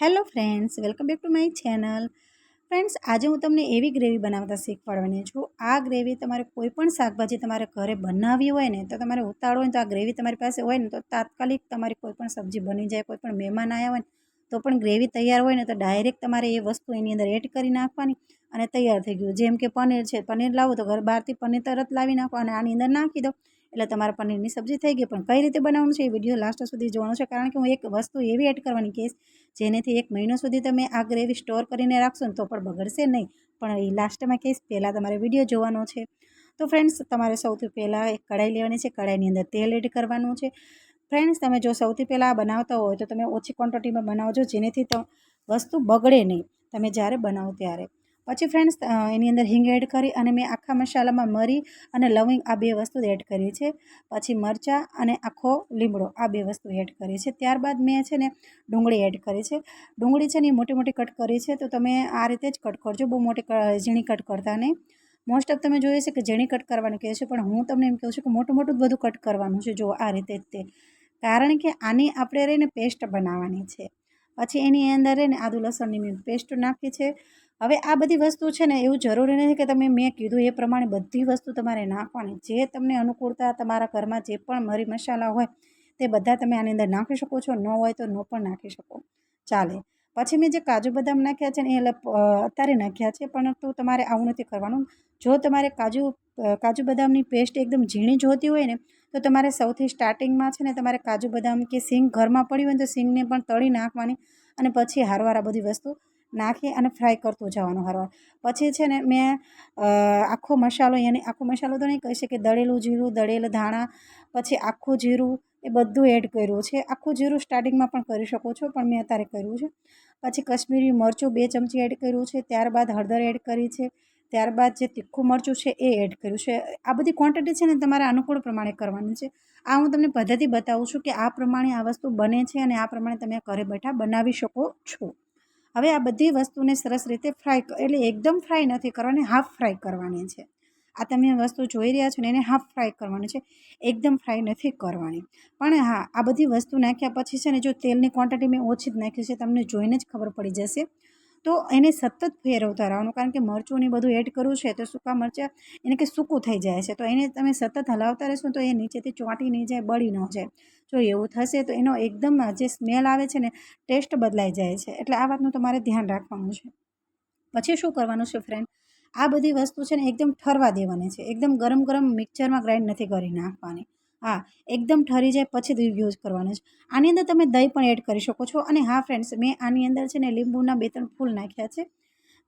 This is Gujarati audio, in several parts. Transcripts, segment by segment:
Hello friends, welcome back to my channel. Friends, આજે હું તમને એવી ગ્રેવી બનાવતા શીખવાડવાની છું. આ ગ્રેવી તમારે કોઈ પણ શાકભાજી તમારે ઘરે બનાવવી હોય ને, તો તમારે ઉતાળો હોય તો આ ગ્રેવી તમારી પાસે હોય ને, તો તાત્કાલિક તમારી કોઈ પણ સબ્જી બની જાય, કોઈ પણ મહેમાન આવ્યા હોય તો પણ ગ્રેવી તૈયાર હોય ને, તો ડાયરેક્ટ તમારે એ વસ્તુ એની અંદર એડ કરી નાખવાની અને તૈયાર થઈ ગયું. જેમ કે પનીર છે, પનીર લાવો તો ઘર બહારથી પનીર તરત લાવી નાખો અને આની અંદર નાખી દો. એટલે તમારા પનીરની સબ્જી થઈ ગઈ, પણ કઈ રીતે બનાવવાનું છે એ વીડિયો લાસ્ટ સુધી જોવાનું છે. કારણ કે હું એક વસ્તુ એવી એડ કરવાની કહીશ, જેનેથી એક મહિનો સુધી તમે આ ગ્રેવી સ્ટોર કરીને રાખશો ને તો પણ બગડશે નહીં. પણ એ લાસ્ટમાં કહીશ, પહેલાં તમારે વીડિયો જોવાનો છે. તો ફ્રેન્ડ્સ તમારે સૌથી પહેલાં એક કઢાઈ લેવાની છે. કઢાઈની અંદર તેલ એડ કરવાનું છે. ફ્રેન્ડ્સ તમે જો સૌથી પહેલાં બનાવતા હોય તો તમે ઓછી ક્વોન્ટિટીમાં બનાવજો, જેનેથી વસ્તુ બગડે નહીં. તમે જ્યારે બનાવો ત્યારે. પછી ફ્રેન્ડ્સ એની અંદર હિંગ એડ કરી અને મેં આખા મસાલામાં મરી અને લવિંગ આ બે વસ્તુ એડ કરી છે. પછી મરચાં અને આખો લીમડો આ બે વસ્તુ એડ કરી છે. ત્યારબાદ મેં છે ને ડુંગળી એડ કરી છે. ડુંગળી છે ને મોટી મોટી કટ કરી છે, તો તમે આ રીતે જ કટ કરજો. બહુ મોટી ઝીણી કટ કરતા નહીં. મોસ્ટ ઓફ તમે જોઈએ છે કે ઝીણી કટ કરવાનું કહે છે, પણ હું તમને એમ કહું છું કે મોટું મોટું બધું કટ કરવાનું છે, જો આ રીતે જ તે. કારણ કે આની આપણે રહીને પેસ્ટ બનાવવાની છે. પછી એની અંદર એને આદુ લસણની મેં પેસ્ટ નાખી છે. હવે આ બધી વસ્તુ છે ને એવું જરૂરી નથી કે તમે મેં કીધું એ પ્રમાણે બધી વસ્તુ તમારે નાખવાની. જે તમને અનુકૂળતા તમારા ઘરમાં જે પણ મરી મસાલા હોય તે બધા તમે આની અંદર નાખી શકો છો. ન હોય તો ન પણ નાખી શકો. ચાલે. પછી મેં જે કાજુ બદામ નાખ્યા છે ને એ અત્યારે નાખ્યા છે પરંતુ તમારે આવું નથી કરવાનું. જો તમારે કાજુ કાજુ બદામની પેસ્ટ એકદમ ઝીણી જોતી હોય ને, તો તમારે સૌથી સ્ટાર્ટિંગમાં છે ને તમારે કાજુ બદામ કે સિંગ ઘરમાં પડી હોય તો સિંગને પણ તળી નાખવાની અને પછી હારવાર આ બધી વસ્તુ નાખી અને ફ્રાય કરતું જવાનું હરવાર. પછી છે ને મેં આખો મસાલો, યાની આખો મસાલો તો નહીં કહી શકે દળેલું જીરું, દળેલ ધાણા, પછી આખું જીરું એ બધું એડ કર્યું છે. આખું જીરું સ્ટાર્ટિંગમાં પણ કરી શકો છો, પણ મેં અત્યારે કર્યું છે. પછી કશ્મીરી મરચું બે ચમચી એડ કર્યું છે, ત્યારબાદ હળદર એડ કરી છે, ત્યારબાદ જે તીખું મરચું છે એ એડ કર્યું છે. આ બધી ક્વોન્ટિટી છે ને તમારે અનુકૂળ પ્રમાણે કરવાની છે. આ હું તમને પદ્ધતિ બતાવું છું કે આ પ્રમાણે આ વસ્તુ બને છે અને આ પ્રમાણે તમે ઘરે બેઠા બનાવી શકો છો. હવે આ બધી વસ્તુને સરસ રીતે ફ્રાય એટલે એકદમ ફ્રાય નથી કરવાની હાફ ફ્રાય કરવાની છે. આ તમે વસ્તુ જોઈ રહ્યા છો ને એને હાફ ફ્રાય કરવાની છે. એકદમ ફ્રાય નથી કરવાની. પણ હા, આ બધી વસ્તુ નાખ્યા પછી છે ને જો તેલની ક્વોન્ટિટી મેં ઓછી જ નાખી છે, તમને જોઈને જ ખબર પડી જશે. તો એને સતત ફેરવતા રહેવાનું, કારણ કે મરચું ને બધું એડ કરવું છે તો સૂકા મરચાં એને કે સૂકું થઈ જાય છે. તો એને તમે સતત હલાવતા રહેશો તો એ નીચેથી ચોંટી નહીં જાય, બળી ન જાય. જો એવું થશે તો એનો એકદમ જે સ્મેલ આવે છે ને ટેસ્ટ બદલાઈ જાય છે. એટલે આ વાતનું તમારે ધ્યાન રાખવાનું છે. પછી શું કરવાનું છે ફ્રેન્ડ આ બધી વસ્તુ છે ને એકદમ ઠરવા દેવાની છે. એકદમ ગરમ ગરમ મિક્સરમાં ગ્રાઇન્ડ નથી કરી નાખવાની. હા, એકદમ ઠરી જાય પછી યુઝ કરવાનો છે આની અંદર તમે દહીં પણ એડ કરી શકો છો. અને હા ફ્રેન્ડ્સ મેં આની અંદર છે ને લીંબુના બે ત્રણ ફૂલ નાખ્યા છે.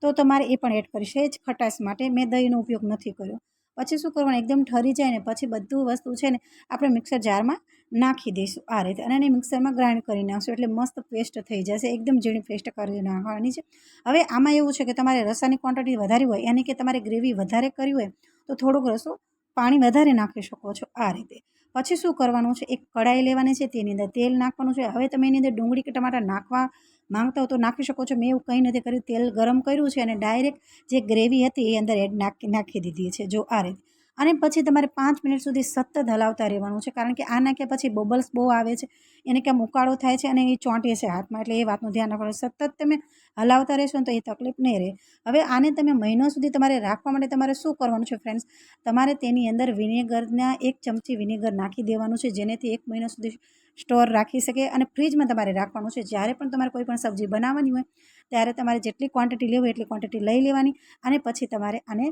તો તમારે એ પણ એડ કરી છે. જ ખટાશ માટે મેં દહીંનો ઉપયોગ નથી કર્યો. પછી શું કરવાનું? એકદમ ઠરી જાય ને પછી બધું વસ્તુ છે ને આપણે મિક્સર જારમાં નાખી દઈશું આ રીતે. અને એને મિક્સરમાં ગ્રાઇન્ડ કરી નાખશું એટલે મસ્ત પેસ્ટ થઈ જશે. એકદમ ઝીણી પેસ્ટ કરી નાખવાની છે. હવે આમાં એવું છે કે તમારે રસાની ક્વોન્ટિટી વધારી હોય, યાની કે તમારે ગ્રેવી વધારે કરી હોય, તો થોડુંક રસો પાણી વધારે નાખી શકો છો આ રીતે. પછી શું કરવાનું છે? એક કઢાઈ લેવાની છે, તેની અંદર તેલ નાખવાનું છે. હવે તમે એની અંદર ડુંગળી કે ટમાટા નાખવા માંગતા હો તો નાખી શકો છો. મેં એવું કંઈ નથી કર્યું. તેલ ગરમ કર્યું છે અને ડાયરેક્ટ જે ગ્રેવી હતી એ અંદર એડ નાખી નાખી દીધી છે. જો આ રીતે અને પછી તમારે પાંચ મિનિટ સુધી સતત હલાવતા રહેવાનું છે. કારણ કે આ નાખ્યા પછી બબલ્સ બહુ આવે છે, એને ક્યાં ઉકાળો થાય છે અને એ ચોંટે છે હાથમાં. એટલે એ વાતનું ધ્યાન રાખવાનું. સતત તમે હલાવતા રહેશો ને તો એ તકલીફ નહીં રહે. હવે આને તમે મહિનો સુધી તમારે રાખવા માટે તમારે શું કરવાનું છે ફ્રેન્ડ્સ તમારે તેની અંદર વિનેગરના એક ચમચી વિનેગર નાખી દેવાનું છે, જેનેથી એક મહિના સુધી સ્ટોર રાખી શકે અને ફ્રીજમાં તમારે રાખવાનું છે. જ્યારે પણ તમારે કોઈ પણ સબ્જી બનાવવાની હોય, ત્યારે તમારે જેટલી ક્વોન્ટિટી લેવી એટલી ક્વોન્ટિટી લઈ લેવાની અને પછી તમારે આને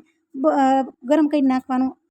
ગરમ કરી નાખવાનું